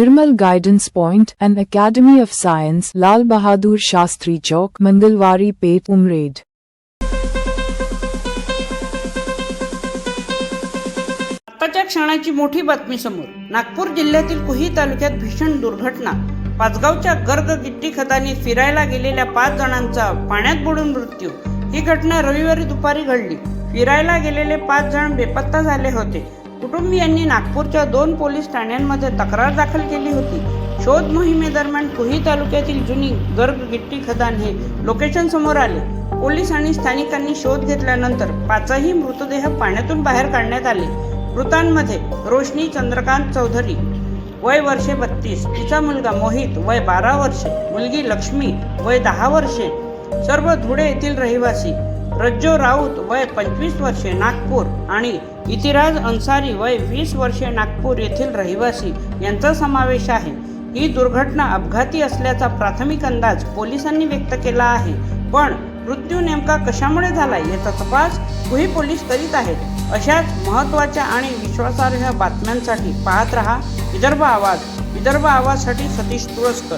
Nirmal Guidance Point and Academy of Science, Lal Bahadur Shastri Chowk, Mangalwari Pet Umraid. आताच्या क्षणाची मोठी बातमी समोर. नागपूर जिल्ह्यातील कुही तालुक्यात भीषण दुर्घटना. पाचगावच्या गर्ग गिट्टी खताने फिरायला गेलेल्या पाच जणांचा पाण्यात बुडून मृत्यू. ही घटना रविवारी दुपारी घडली. फिरायला गेलेले पाच जण बेपत्ता झाले होते. कुटुंबियांनी नागपूरच्या दोन पोलीस ठाण्यांमध्ये तक्रार दाखल केली होती. शोध मोहिमेदरम्यान कुही तालुक्यातील जुनी गर्ग गिट्टी खदान हे लोकेशन समोर आले. पोलीस आणि स्थानिकांनी शोध घेतल्यानंतर पाचही मृतदेह पाण्यातून बाहेर काढण्यात आले. मृतांमध्ये रोशनी चंद्रकांत चौधरी वय वर्षे बत्तीस तिचा मुलगा मोहित वय बारा वर्षे मुलगी लक्ष्मी वय दहा वर्षे सर्व धुळे येथील रहिवासी. रज्जो राऊत वय पंचवीस वर्षे नागपूर आणि इतिराज अन्सारी वय वीस वर्षे नागपूर येथील रहिवासी यांचा समावेश आहे. ही दुर्घटना अपघाती असल्याचा प्राथमिक अंदाज पोलिसांनी व्यक्त केला आहे. पण मृत्यू नेमका कशामुळे झाला याचा तपास कुही पोलीस करीत आहेत. अशाच महत्त्वाच्या आणि विश्वासार्ह बातम्यांसाठी पाहत रहा विदर्भ आवाज विदर्भ आवाजसाठी सतीश तुळसकर.